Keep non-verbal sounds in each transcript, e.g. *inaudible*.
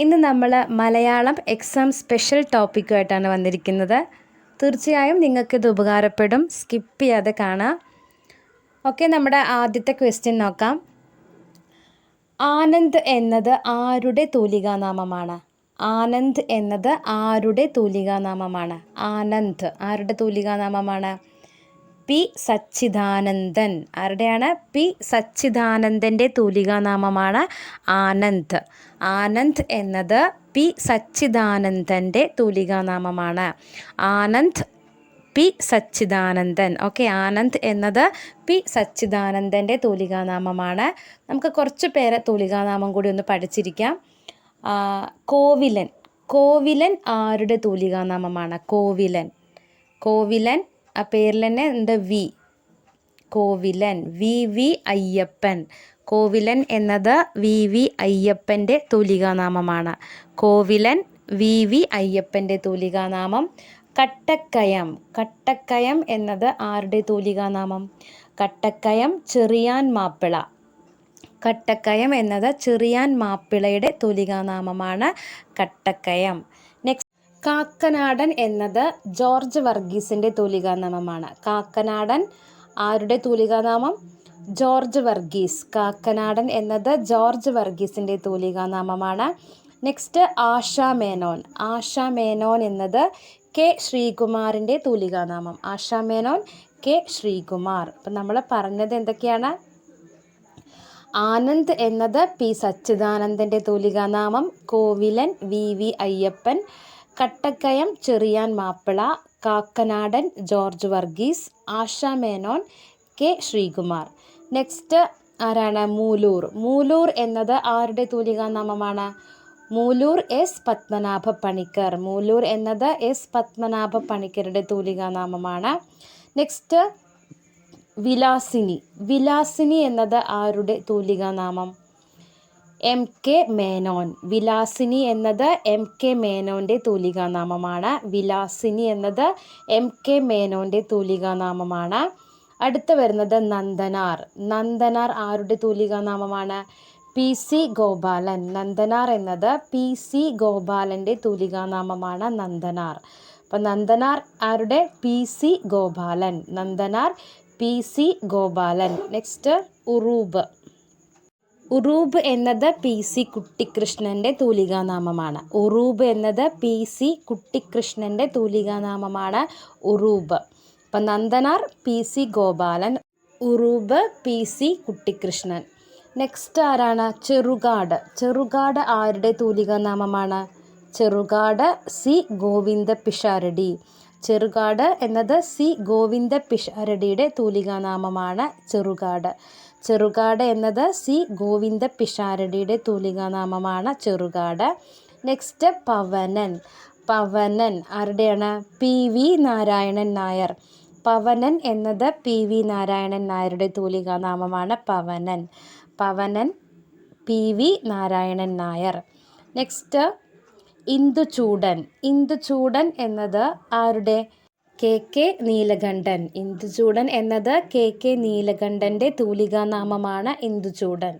ഇന്ന് നമ്മൾ Malayalam exam special ടോപ്പിക്കുമായിട്ടാണ് വന്നിരിക്കുന്നത്. തീർച്ചയായും നിങ്ങൾക്കിത് ഉപകാരപ്പെടും. സ്കിപ്പ് ചെയ്യാതെ കാണാം. ഓക്കെ നമ്മുടെ ആദ്യത്തെ ക്വസ്റ്റ്യൻ നോക്കാം. ആനന്ദ് എന്നത് ആരുടെ തൂലികാനാമമാണ്? ആനന്ദ് എന്നത് ആരുടെ തൂലികാനാമമാണ്? ആനന്ദ്. ആരുടെ തൂലികാനാമമാണ്? പി സച്ചിദാനന്ദൻ. ആരുടെയാണ്? പി സച്ചിദാനന്ദന്റെ തൂലികാനാമമാണ് ആനന്ദ്. ആനന്ദ് എന്നത് പി സച്ചിദാനന്ദന്റെ തൂലികാനാമമാണ്. ആനന്ദ് പി സച്ചിദാനന്ദൻ. ഓക്കെ ആനന്ദ് എന്നത് പി സച്ചിദാനന്ദന്റെ തൂലികാനാമമാണ്. നമുക്ക് കുറച്ച് പേരെ തൂലികാനാമം കൂടി ഒന്ന് പഠിച്ചിരിക്കാം. കോവിലൻ. കോവിലൻ ആരുടെ തൂലികാനാമമാണ്? കോവിലൻ. കോവിലൻ ആ പേരിൽ തന്നെ എന്താ? V. Kovilan. V. V. Ayyappan. Kovilan എന്നത് വി. വി. അയ്യപ്പന്റെ തൂലികാനാമമാണ്. കോവിലൻ വി. വി. അയ്യപ്പന്റെ തൂലികാനാമം. കട്ടക്കയം. കട്ടക്കയം എന്നത് ആരുടെ തൂലികാനാമം? കട്ടക്കയം ചെറിയാൻ മാപ്പിള. കട്ടക്കയം എന്നത് ചെറിയാൻ മാപ്പിളയുടെ തൂലികാനാമമാണ് കട്ടക്കയം. കാക്കനാടൻ എന്നത് ജോർജ് വർഗീസിന്റെ തൂലികാനാമമാണ്. കാക്കനാടൻ ആരുടെ തൂലികാനാമം? ജോർജ് വർഗീസ്. കാക്കനാടൻ എന്നത് ജോർജ് വർഗീസിന്റെ തൂലികാനാമമാണ്. നെക്സ്റ്റ് ആശാ മേനോൻ. ആശാ മേനോൻ എന്നത് കെ ശ്രീകുമാറിന്റെ തൂലികാനാമം. ആശാ മേനോൻ കെ ശ്രീകുമാർ. അപ്പം നമ്മൾ പറഞ്ഞത് എന്തൊക്കെയാണ്? ആനന്ദ് എന്നത് പി. സച്ചിദാനന്ദന്റെ തൂലികാനാമം. Kovilan V. V. Ayyappan. Kattakkayam Cherian Mappila Kakkanadan George Varghese Asha Menon K Sreekumar. Next ആരാണ്? മൂലൂർ. മൂലൂർ എന്നത് ആരുടെ തൂലികാനാമമാണ്? മൂലൂർ എസ് പത്മനാഭ പണിക്കർ. മൂലൂർ എന്നത് എസ് പത്മനാഭ പണിക്കരുടെ തൂലികാനാമമാണ്. നെക്സ്റ്റ് വിലാസിനി. വിലാസിനി എന്നത് ആരുടെ തൂലികാനാമം? M K Menon. വിലാസിനി എന്നത് എം കെ മേനോന്റെ തൂലികാനാമമാണ്. വിലാസിനി എന്നത് എം കെ മേനോന്റെ തൂലികാനാമമാണ്. അടുത്ത് വരുന്നത് നന്ദനാർ. നന്ദനാർ ആരുടെ തൂലികാനാമമാണ്? P C Gopalan. നന്ദനാർ എന്നത് പി സി ഗോപാലന്റെ തൂലികാനാമമാണ് നന്ദനാർ. അപ്പം നന്ദനാർ ആരുടെ? P C Gopalan. Nandanar P C Gopalan. Next Uroob. Uroob എന്നത് പി സി കുട്ടിക്കൃഷ്ണന്റെ തൂലികാനാമമാണ്. ഉറൂബ് എന്നത് പി സി കുട്ടിക്കൃഷ്ണന്റെ തൂലികാനാമമാണ് ഉറൂബ്. അപ്പം Nandanar P C Gopalan Uroob P C Kuttikrishnan next ആരാണ്? ചെറുകാട്. ചെറുകാട് ആരുടെ തൂലികാനാമമാണ്? ചെറുകാട് സി ഗോവിന്ദ പിഷാരടി. ചെറുകാട് എന്നത് സി ഗോവിന്ദ പിഷാരടിയുടെ തൂലികാനാമമാണ് ചെറുകാട്. ചെറുകാട് എന്നത് സി ഗോവിന്ദ പിഷാരടിയുടെ തൂലികാനാമമാണ് Cherukad. Next Pavanan. Pavanan ആരുടെയാണ്? P V Narayanan Nair. Pavanan എന്നത് പി വി നാരായണൻ നായരുടെ തൂലികാനാമമാണ് Pavanan. Pavanan P V Narayanan Nair. Next Induchoodan. Induchoodan എന്നത് ആരുടെ? K K Neelakantan. ഇന്ദുചൂടൻ എന്നത് കെ കെ നീലകണ്ഠന്റെ തൂലികാനാമമാണ് Induchoodan.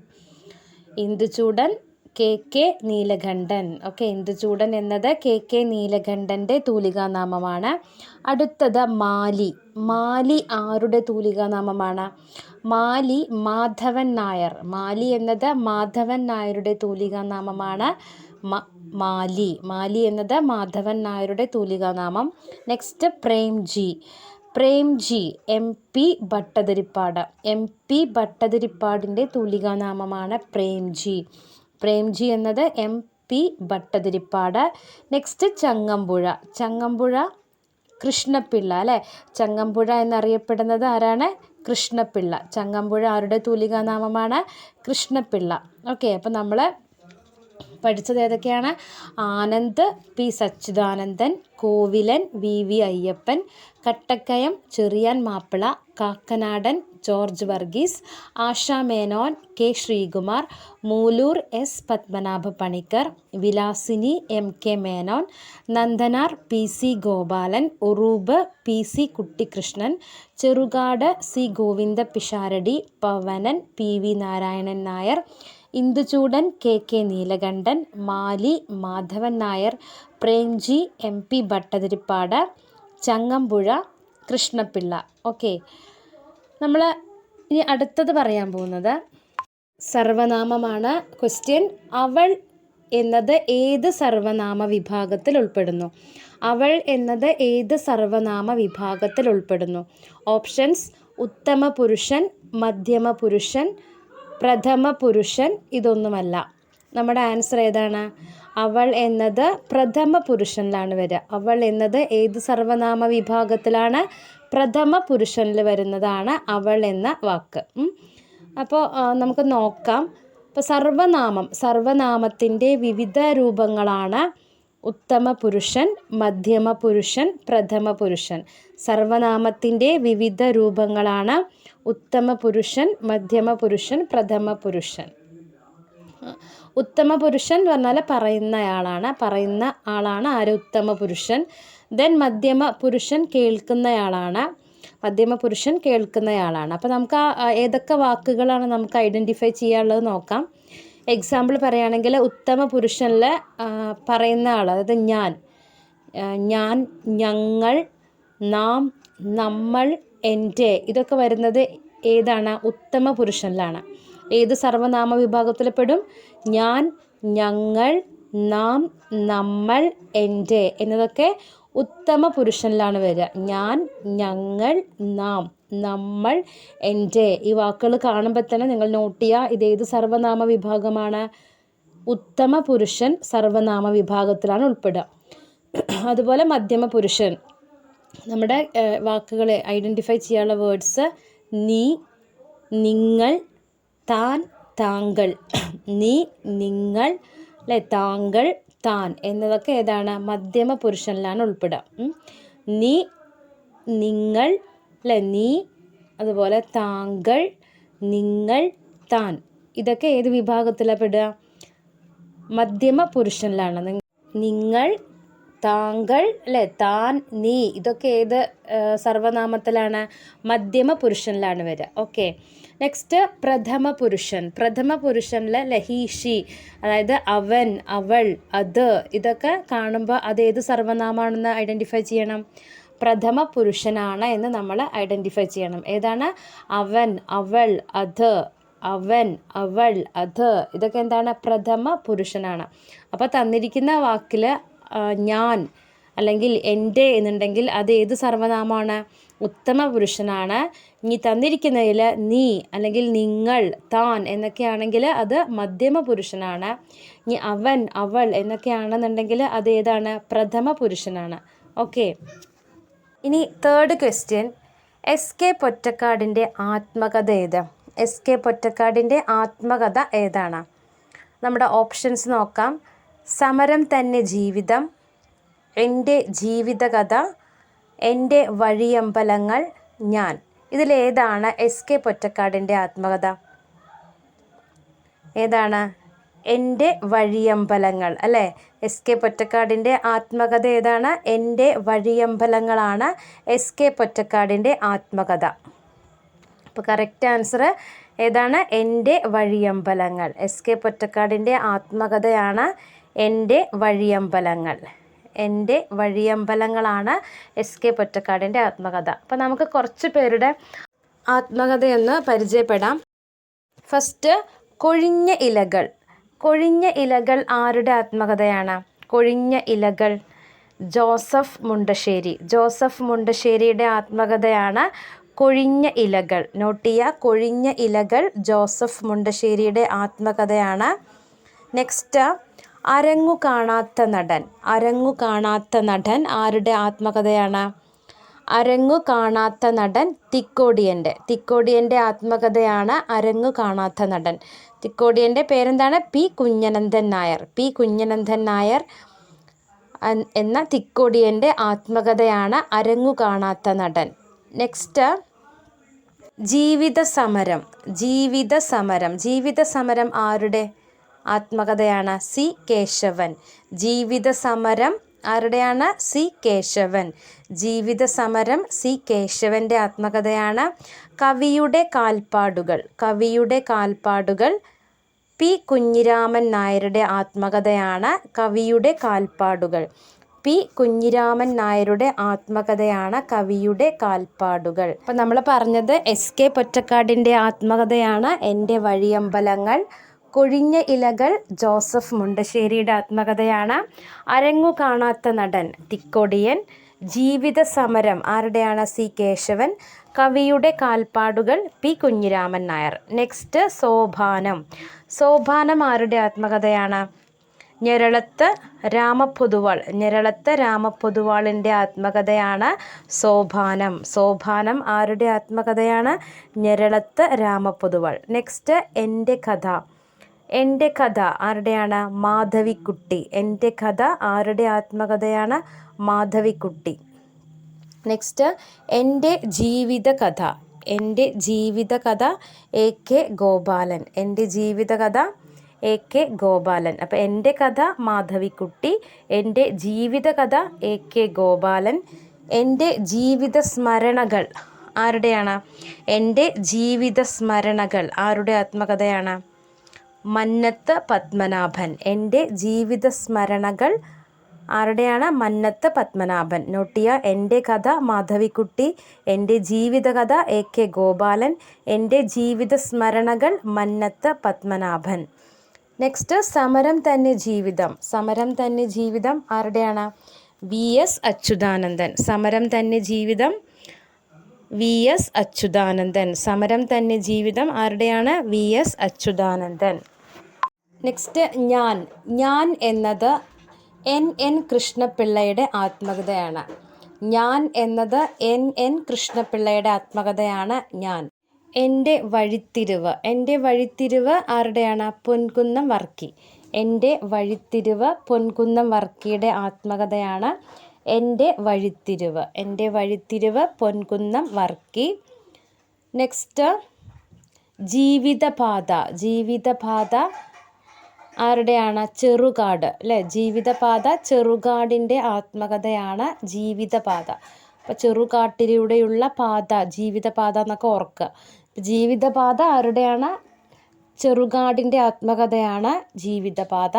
Induchoodan K K Neelakantan. Okay Induchoodan എന്നത് കെ കെ നീലകണ്ഠന്റെ തൂലികാനാമമാണ്. അടുത്തത് മാലി. മാലി ആരുടെ തൂലികാനാമമാണ്? മാലി മാധവൻ നായർ. മാലി എന്നത് മാധവൻ നായരുടെ തൂലികാനാമമാണ്. മാലി. മാലി എന്നത് മാധവൻ നായരുടെ തൂലികാനാമം. Next Premji. Premji M P Bhattathiripad. M P ഭട്ടതിരിപ്പാടിന്റെ തൂലികാനാമമാണ് പ്രേംജി. പ്രേംജി എന്നത് M P Bhattathiripad. Next Changampuzha. Changampuzha Krishnapillai അല്ലേ? ചങ്ങമ്പുഴ എന്നറിയപ്പെടുന്നത് ആരാണ്? കൃഷ്ണപിള്ള. ചങ്ങമ്പുഴ ആരുടെ തൂലികാനാമമാണ്? കൃഷ്ണപിള്ള. ഓക്കെ അപ്പോൾ നമ്മൾ പഠിച്ചത് ഏതൊക്കെയാണ്? Anand P. Sachidanandan Kovilan V. V. Ayyappan Kattakkayam Cherian Mappila Kakkanadan George Varghese Asha Menon K. Sreekumar Mooloor S. Padmanabha Panicker Vilasini M. K. Menon Nandanar P. C. Gopalan Uroob P. C. Kuttikrishnan Cherukad C. Govinda Pisharody Pavanan P. V. Narayanan Nair Induchoodan K K Neelakantan Mali Madhavan Nair Premji M P Bhattathiripad Changampuzha Krishnapillai. Okay. നമ്മൾ ഇനി അടുത്തത് പറയാൻ പോകുന്നത് സർവനാമമാണ് question. അവൾ എന്നത് ഏത് സർവനാമ വിഭാഗത്തിൽ ഉൾപ്പെടുന്നു? അവൾ എന്നത് ഏത് സർവനാമ വിഭാഗത്തിൽ ഉൾപ്പെടുന്നു? ഓപ്ഷൻസ് ഉത്തമ പുരുഷൻ മധ്യമ പുരുഷൻ പ്രഥമ പുരുഷൻ ഇതൊന്നുമല്ല. നമ്മുടെ ആൻസർ ഏതാണ്? അവൾ എന്നത് പ്രഥമ പുരുഷനിലാണ് വരിക. അവൾ എന്നത് ഏത് സർവനാമ വിഭാഗത്തിലാണ്? പ്രഥമ പുരുഷനിൽ വരുന്നതാണ് അവൾ എന്ന വാക്ക്. അപ്പോൾ നമുക്ക് നോക്കാം. ഇപ്പോൾ സർവനാമം സർവനാമത്തിന്റെ വിവിധ രൂപങ്ങളാണ് ഉത്തമ പുരുഷൻ മധ്യമ പുരുഷൻ പ്രഥമ പുരുഷൻ സർവനാമത്തിന്റെ വിവിധ രൂപങ്ങളാണ് ഉത്തമ പുരുഷൻ മധ്യമ പുരുഷൻ പ്രഥമ പുരുഷൻ ഉത്തമ പുരുഷൻ എന്ന് പറഞ്ഞാൽ പറയുന്നയാളാണ്. പറയുന്ന ആളാണ് ആര്? ഉത്തമ പുരുഷൻ ദെൻ മധ്യമ പുരുഷൻ കേൾക്കുന്നയാളാണ്. മധ്യമ പുരുഷൻ കേൾക്കുന്നയാളാണ്. അപ്പോൾ നമുക്ക് ആ ഏതൊക്കെ വാക്കുകളാണ് നമുക്ക് ഐഡന്റിഫൈ ചെയ്യാനുള്ളത് നോക്കാം. എക്സാമ്പിൾ പറയുകയാണെങ്കിൽ ഉത്തമ പുരുഷനിൽ പറയുന്ന ആൾ അതായത് ഞാൻ. ഞാൻ ഞങ്ങൾ നാം നമ്മൾ എന്റെ. ഇതൊക്കെ വരുന്നത് ഏതാണ്? ഉത്തമ പുരുഷനിലാണ്. ഏത് സർവനാമ വിഭാഗത്തിൽ പെടും ഞാൻ ഞങ്ങൾ നാം നമ്മൾ എന്റെ എന്നതൊക്കെ ഉത്തമ പുരുഷനിലാണ് വരിക. ഞാൻ ഞങ്ങൾ നാം നമ്മൾ എന്റെ. ഈ വാക്കുകൾ കാണുമ്പോൾ തന്നെ നിങ്ങൾ നോട്ട് ചെയ്യുക ഇത് ഏത് സർവനാമ വിഭാഗമാണ് ഉത്തമ പുരുഷൻ സർവനാമ വിഭാഗത്തിലാണ് ഉൾപ്പെടുക. അതുപോലെ മധ്യമ പുരുഷൻ. നമ്മുടെ വാക്കുകളെ ഐഡന്റിഫൈ ചെയ്യാനുള്ള വേർഡ്സ് നീ നിങ്ങൾ താൻ താങ്കൾ. *clears throat* നീ നിങ്ങൾ അല്ലെ താങ്കൾ താൻ എന്നതൊക്കെ ഏതാണ്? മധ്യമ പുരുഷനിലാണ് ഉൾപ്പെടുക. നീ നിങ്ങൾ അല്ലെ നീ അതുപോലെ താങ്കൾ നിങ്ങൾ താൻ. ഇതൊക്കെ ഏത് വിഭാഗത്തിലാണ് പെടുക? മധ്യമ പുരുഷനിലാണ്. നിങ്ങൾ താങ്കൾ അല്ലെ? താൻ നീ ഇതൊക്കെ ഏത് സർവനാമത്തിലാണ്? മധ്യമ പുരുഷനിലാണ് വരിക. ഓക്കെ. നെക്സ്റ്റ് പ്രഥമ പുരുഷൻ പ്രഥമ പുരുഷനിൽ ലഹീഷി അതായത് അവൻ അവൾ അത് ഇതൊക്കെ കാണുമ്പോൾ അത് ഏത് സർവനാമാണെന്ന് ഐഡന്റിഫൈ ചെയ്യണം? പ്രഥമ പുരുഷനാണ് എന്ന് നമ്മൾ ഐഡന്റിഫൈ ചെയ്യണം. ഏതാണ്? അവൻ അവൾ അത് അവൻ അവൾ അത്. ഇതൊക്കെ എന്താണ്? പ്രഥമ പുരുഷനാണ് അപ്പോൾ തന്നിരിക്കുന്ന വാക്കിൽ ഞാൻ അല്ലെങ്കിൽ എന്റെ എന്നുണ്ടെങ്കിൽ അത് ഏത് സർവനാമമാണ് ഉത്തമ പുരുഷനാണ്. ഇനി തന്നിരിക്കുന്നതിൽ നീ അല്ലെങ്കിൽ നിങ്ങൾ താൻ എന്നൊക്കെയാണെങ്കിൽ അത് മധ്യമ പുരുഷനാണ്. ഇനി അവൻ അവൾ എന്നൊക്കെയാണെന്നുണ്ടെങ്കിൽ അത് ഏതാണ്? പ്രഥമ പുരുഷനാണ്. ഓക്കെ. ഇനി തേർഡ് ക്വസ്റ്റ്യൻ എസ് കെ പൊറ്റക്കാടിന്റെ ആത്മകഥ ഏത്? എസ് കെ പൊറ്റക്കാടിന്റെ ആത്മകഥ ഏതാണ്? നമ്മുടെ ഓപ്ഷൻസ് നോക്കാം. സമരം തന്നെ ജീവിതം എന്റെ ജീവിതകഥ എന്റെ വഴിയമ്പലങ്ങൾ ഞാൻ. ഇതിലേതാണ് എസ് കെ പൊറ്റക്കാടിന്റെ ആത്മകഥ. ഏതാണ്? എന്റെ വഴിയമ്പലങ്ങൾ അല്ലേ? എസ് കെ പൊറ്റക്കാടിന്റെ ആത്മകഥ ഏതാണ്? എന്റെ വഴിയമ്പലങ്ങളാണ് എസ് കെ പൊറ്റക്കാടിന്റെ ആത്മകഥ. അപ്പോൾ കറക്റ്റ് ആൻസർ ഏതാണ്? എന്റെ വഴിയമ്പലങ്ങൾ. എസ് കെ പൊറ്റക്കാടിന്റെ ആത്മകഥയാണ് എന്റെ വഴിയമ്പലങ്ങൾ. എന്റെ വഴിയമ്പലങ്ങളാണ് എസ് കെ പൊറ്റക്കാടിന്റെ ആത്മകഥ. അപ്പോൾ നമുക്ക് കുറച്ച് പേരുടെ ആത്മകഥയൊന്ന് പരിചയപ്പെടാം. ഫസ്റ്റ് കൊഴിഞ്ഞ ഇലകൾ. കൊഴിഞ്ഞ ഇലകൾ ആരുടെ ആത്മകഥയാണ്? കൊഴിഞ്ഞ ഇലകൾ ജോസഫ് മുണ്ടശ്ശേരി. ജോസഫ് മുണ്ടശ്ശേരിയുടെ ആത്മകഥയാണ് കൊഴിഞ്ഞ ഇലകൾ. നോട്ട് ചെയ്യുക കൊഴിഞ്ഞ ഇലകൾ ജോസഫ് മുണ്ടശ്ശേരിയുടെ ആത്മകഥയാണ്. നെക്സ്റ്റ് അരങ്ങു കാണാത്ത നടൻ. അരങ്ങു കാണാത്ത നടൻ ആരുടെ ആത്മകഥയാണ്? അരങ്ങു കാണാത്ത നടൻ തിക്കോടിയന്റെ തിക്കോടിയന്റെ ആത്മകഥയാണ് അരങ്ങു കാണാത്ത നടൻ. തിക്കോടിയന്റെ പേരെന്താണ്? പി. കുഞ്ഞനന്ദൻ നായർ. പി. കുഞ്ഞനന്ദൻ നായർ എന്ന തിക്കോടിയന്റെ ആത്മകഥയാണ് അരങ്ങു കാണാത്ത നടൻ. നെക്സ്റ്റ് ജീവിത സമരം ജീവിത സമരം ജീവിത സമരം ആരുടെ? ആത്മകഥയാണ് സി കേശവൻ. ജീവിത സമരം ആരുടെയാണ്? സി കേശവൻ. ജീവിത സമരം സി കേശവന്റെ ആത്മകഥയാണ്. കവിയുടെ കാൽപ്പാടുകൾ. കവിയുടെ കാൽപ്പാടുകൾ പി കുഞ്ഞിരാമൻ നായരുടെ ആത്മകഥയാണ്. കവിയുടെ കാൽപ്പാടുകൾ. പി കുഞ്ഞിരാമൻ നായരുടെ ആത്മകഥയാണ് കവിയുടെ കാൽപ്പാടുകൾ. അപ്പം നമ്മൾ പറഞ്ഞത് എസ് കെ പൊറ്റക്കാടിന്റെ ആത്മകഥയാണ്. എന്റെ വഴിയമ്പലങ്ങൾ. കൊഴിഞ്ഞ ഇലകൾ ജോസഫ് മുണ്ടശ്ശേരിയുടെ ആത്മകഥയാണ്. അരങ്ങു കാണാത്ത നടൻ തിക്കൊടിയൻ ജീവിത സമരം ആരുടെയാണ് സി കേശവൻ കവിയുടെ കാൽപ്പാടുകൾ പി കുഞ്ഞിരാമൻ നായർ. നെക്സ്റ്റ് സോഭാനം. സോഭാനം ആരുടെ ആത്മകഥയാണ്? ഞെരളത്ത് രാമപൊതുവാൾ. ഞെരളത്ത് രാമപൊതുവാളിന്റെ ആത്മകഥയാണ് സോഭാനം. സോഭാനം ആരുടെ ആത്മകഥയാണ്? ഞെരളത്ത് രാമപൊതുവാൾ. നെക്സ്റ്റ് എന്റെ കഥ. എന്റെ കഥ ആരുടെയാണ്? മാധവിക്കുട്ടി. എന്റെ കഥ ആരുടെ ആത്മകഥയാണ്? മാധവിക്കുട്ടി. നെക്സ്റ്റ് എന്റെ ജീവിത കഥ എന്റെ ജീവിത കഥ എ കെ ഗോപാലൻ. എന്റെ ജീവിത കഥ എ കെ ഗോപാലൻ. അപ്പോൾ എന്റെ കഥ മാധവിക്കുട്ടി. എന്റെ ജീവിത കഥ എ കെ ഗോപാലൻ. എന്റെ ജീവിത സ്മരണകൾ ആരുടെയാണ്? എന്റെ ജീവിത സ്മരണകൾ ആരുടെ ആത്മകഥയാണ്? മന്നത്ത് പത്മനാഭൻ. എന്റെ ജീവിത സ്മരണകൾ ആരുടെയാണ്? മന്നത്ത് പത്മനാഭൻ. നോട്ടിയ എന്റെ കഥ മാധവിക്കുട്ടി എന്റെ ജീവിതകഥ എ കെ ഗോപാലൻ എന്റെ ജീവിത സ്മരണകൾ മന്നത്ത് പത്മനാഭൻ. നെക്സ്റ്റ് സമരം തന്നെ ജീവിതം. സമരം തന്നെ ജീവിതം ആരുടെയാണ്? V S Achuthanandan. സമരം തന്നെ ജീവിതം വി എസ് അച്യുതാനന്ദൻ. സമരം തന്നെ ജീവിതം ആരുടെയാണ്? V S Achuthanandan. നെക്സ്റ്റ് ഞാൻ. ഞാൻ എന്നത് എൻ എൻ കൃഷ്ണപിള്ളയുടെ ആത്മകഥയാണ്. ഞാൻ എന്നത് എൻ എൻ കൃഷ്ണപിള്ളയുടെ ആത്മകഥയാണ് ഞാൻ. എന്റെ വഴിത്തിരിവ്. എന്റെ വഴിത്തിരിവ് ആരുടെയാണ്? പൊൻകുന്നം വർക്കി. എന്റെ വഴിത്തിരിവ് പൊൻകുന്നം വർക്കിയുടെ ആത്മകഥയാണ്. എന്റെ വഴിത്തിരിവ്. എന്റെ വഴിത്തിരിവ് പൊൻകുന്നം വർക്കി. നെക്സ്റ്റ് ജീവിതപാത. ജീവിതപാത ആരുടെയാണ്? ചെറുകാട് അല്ലേ? ജീവിതപാത ചെറുകാടിന്റെ ആത്മകഥയാണ് ജീവിതപാത. അപ്പോൾ ചെറുകാട്ടിലൂടെയുള്ള പാത ജീവിതപാത എന്നൊക്കെ ഓർക്കുക. ജീവിതപാത ആരുടെയാണ്? ചെറുകാടിന്റെ ആത്മകഥയാണ് ജീവിതപാത.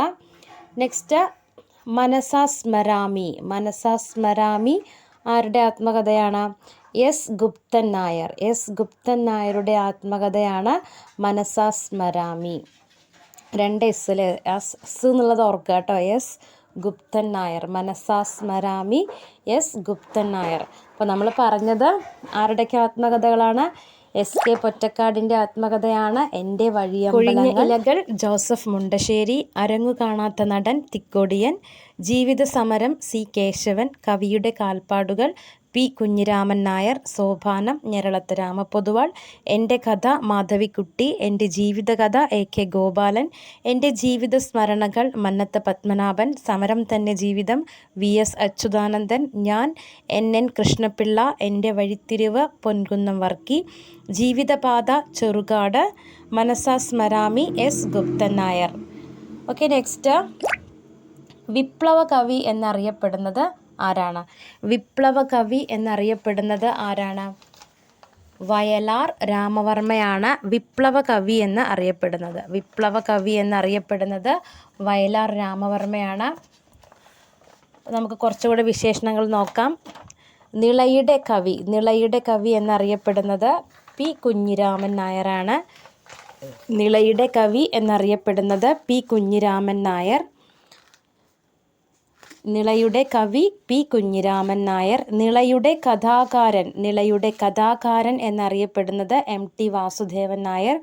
നെക്സ്റ്റ് മനസാ സ്മരാമി. മനസാ സ്മരാമി ആരുടെ ആത്മകഥയാണ്? എസ് ഗുപ്തൻ നായർ. എസ് ഗുപ്തൻ നായരുടെ ആത്മകഥയാണ് മനസാ സ്മരാമി. രണ്ട് എസ് അല്ലേ എസ് എസ് എന്നുള്ളത് ഓർക്കുക കേട്ടോ. എസ് ഗുപ്തൻ നായർ. മനസാസ്മരാമി എസ് ഗുപ്തൻ നായർ. അപ്പോൾ നമ്മൾ പറഞ്ഞത് ആരുടെയൊക്കെ ആത്മകഥകളാണ്? S K പൊറ്റക്കാടിന്റെ ആത്മകഥയാണ്. എന്റെ വഴിയമ്പലങ്ങൾ ഇലകൾ ജോസഫ് മുണ്ടശ്ശേരി. അരങ്ങു കാണാത്ത നടൻ തിക്കോടിയൻ. ജീവിത സമരം സി കേശവൻ. കവിയുടെ കാൽപ്പാടുകൾ പി കുഞ്ഞിരാമൻ നായർ സോപാനം ഞെരളത്ത് രാമപൊതുവാൾ എന്റെ കഥ മാധവിക്കുട്ടി എന്റെ ജീവിതകഥ എ കെ ഗോപാലൻ എന്റെ ജീവിത സ്മരണകൾ മന്നത്ത പത്മനാഭൻ സമരം തന്നെ ജീവിതം വി എസ് അച്യുതാനന്ദൻ ഞാൻ എൻ എൻ കൃഷ്ണപിള്ള എന്റെ വഴിത്തിരിവ് പൊൻകുന്നം വർക്കി ജീവിതപാത ചെറുകാട് മനസാ സ്മരാമി S Guptan Nair. Okay next. വിപ്ലവ കവി എന്നറിയപ്പെടുന്നത് ആരാണ്? വിപ്ലവ കവി എന്നറിയപ്പെടുന്നത് ആരാണ്? വയലാർ രാമവർമ്മയാണ് വിപ്ലവ കവി എന്ന് അറിയപ്പെടുന്നത്. വിപ്ലവ കവി എന്നറിയപ്പെടുന്നത് വയലാർ രാമവർമ്മയാണ്. നമുക്ക് കുറച്ചുകൂടെ വിശേഷണങ്ങൾ നോക്കാം. നിളയുടെ കവി നിളയുടെ കവി എന്നറിയപ്പെടുന്നത് പി കുഞ്ഞിരാമൻ നായരാണ്. നിളയുടെ കവി എന്നറിയപ്പെടുന്നത് പി കുഞ്ഞിരാമൻ നായർ. നിളയുടെ കവി പി കുഞ്ഞിരാമൻ നായർ നിളയുടെ കഥാകാരൻ നിളയുടെ കഥാകാരൻ എന്നറിയപ്പെടുന്നത് എം ടി വാസുദേവൻ നായർ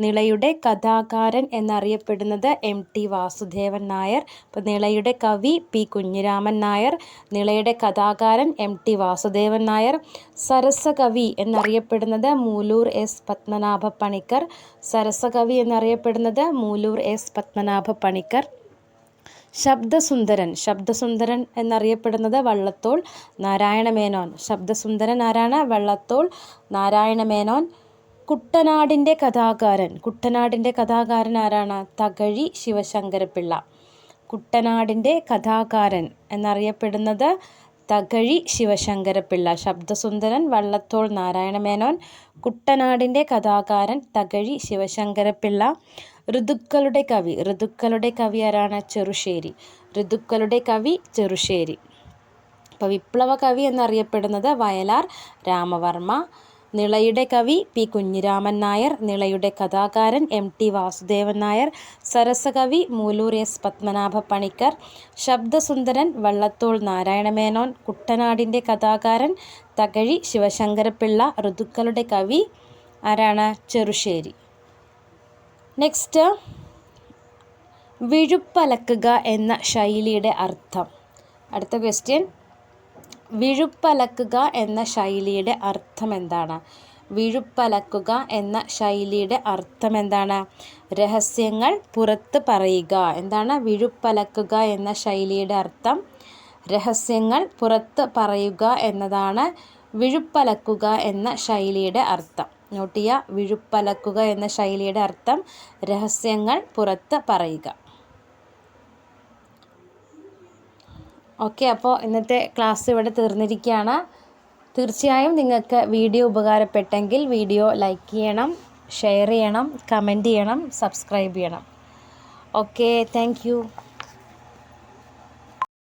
നിളയുടെ കഥാകാരൻ എന്നറിയപ്പെടുന്നത് എം ടി വാസുദേവൻ നായർ അപ്പോൾ നിളയുടെ കവി പി കുഞ്ഞിരാമൻ നായർ നിളയുടെ കഥാകാരൻ എം ടി വാസുദേവൻ നായർ സരസകവി എന്നറിയപ്പെടുന്നത് മൂലൂർ എസ് പത്മനാഭ പണിക്കർ സരസകവി എന്നറിയപ്പെടുന്നത് മൂലൂർ എസ് പത്മനാഭ പണിക്കർ. ശബ്ദസുന്ദരൻ. ശബ്ദസുന്ദരൻ എന്നറിയപ്പെടുന്നത് വള്ളത്തോൾ നാരായണമേനോൻ. ശബ്ദസുന്ദരൻ ആരാണ്? വള്ളത്തോൾ നാരായണമേനോൻ. കുട്ടനാടിന്റെ കഥാകാരൻ. കുട്ടനാടിന്റെ കഥാകാരൻ ആരാണ്? തകഴി ശിവശങ്കരപിള്ള കുട്ടനാടിന്റെ കഥാകാരൻ എന്നറിയപ്പെടുന്നത് തകഴി ശിവശങ്കരപ്പിള്ള ശബ്ദസുന്ദരൻ വള്ളത്തോൾ നാരായണമേനോൻ കുട്ടനാടിന്റെ കഥാകാരൻ തകഴി ശിവശങ്കരപ്പിള്ള ഋതുക്കളുടെ കവി ഋതുക്കളുടെ കവി ആരാണ് ചെറുശ്ശേരി ഋതുക്കളുടെ കവി ചെറുശ്ശേരി. അപ്പോൾ വിപ്ലവ കവി എന്നറിയപ്പെടുന്നത് വയലാർ രാമവർമ്മ നിളയുടെ കവി പി കുഞ്ഞിരാമൻ നായർ നിളയുടെ കഥാകാരൻ എം ടി വാസുദേവൻ നായർ സരസകവി മൂലൂർ എസ് പത്മനാഭ പണിക്കർ ശബ്ദസുന്ദരൻ വള്ളത്തോൾ നാരായണമേനോൻ കുട്ടനാടിന്റെ കഥാകാരൻ തകഴി ശിവശങ്കരപ്പിള്ള ഋതുക്കളുടെ കവി ആരാണ്? ചെറുശ്ശേരി. നെക്സ്റ്റ് വിഴുപ്പലക്കുക എന്ന ശൈലിയുടെ അർത്ഥം. അടുത്ത ക്വസ്റ്റ്യൻ വിഴുപ്പലക്കുക എന്ന ശൈലിയുടെ അർത്ഥം എന്താണ് വിഴുപ്പലക്കുക എന്ന ശൈലിയുടെ അർത്ഥം എന്താണ് രഹസ്യങ്ങൾ പുറത്ത് പറയുക. എന്താണ് വിഴുപ്പലക്കുക എന്ന ശൈലിയുടെ അർത്ഥം? രഹസ്യങ്ങൾ പുറത്ത് പറയുക എന്നതാണ് വിഴുപ്പലക്കുക എന്ന ശൈലിയുടെ അർത്ഥം. നോട്ടിയ വിഴുപ്പലക്കുക എന്ന ശൈലിയുടെ അർത്ഥം രഹസ്യങ്ങൾ പുറത്ത് പറയുക. ഓക്കെ അപ്പോൾ ഇന്നത്തെ ക്ലാസ് ഇവിടെ തീർന്നിരിക്കുകയാണ്. തീർച്ചയായും നിങ്ങൾക്ക് വീഡിയോ ഉപകാരപ്പെട്ടെങ്കിൽ വീഡിയോ ലൈക്ക് ചെയ്യണം ഷെയർ ചെയ്യണം കമന്റ് ചെയ്യണം സബ്സ്ക്രൈബ് ചെയ്യണം. Okay thank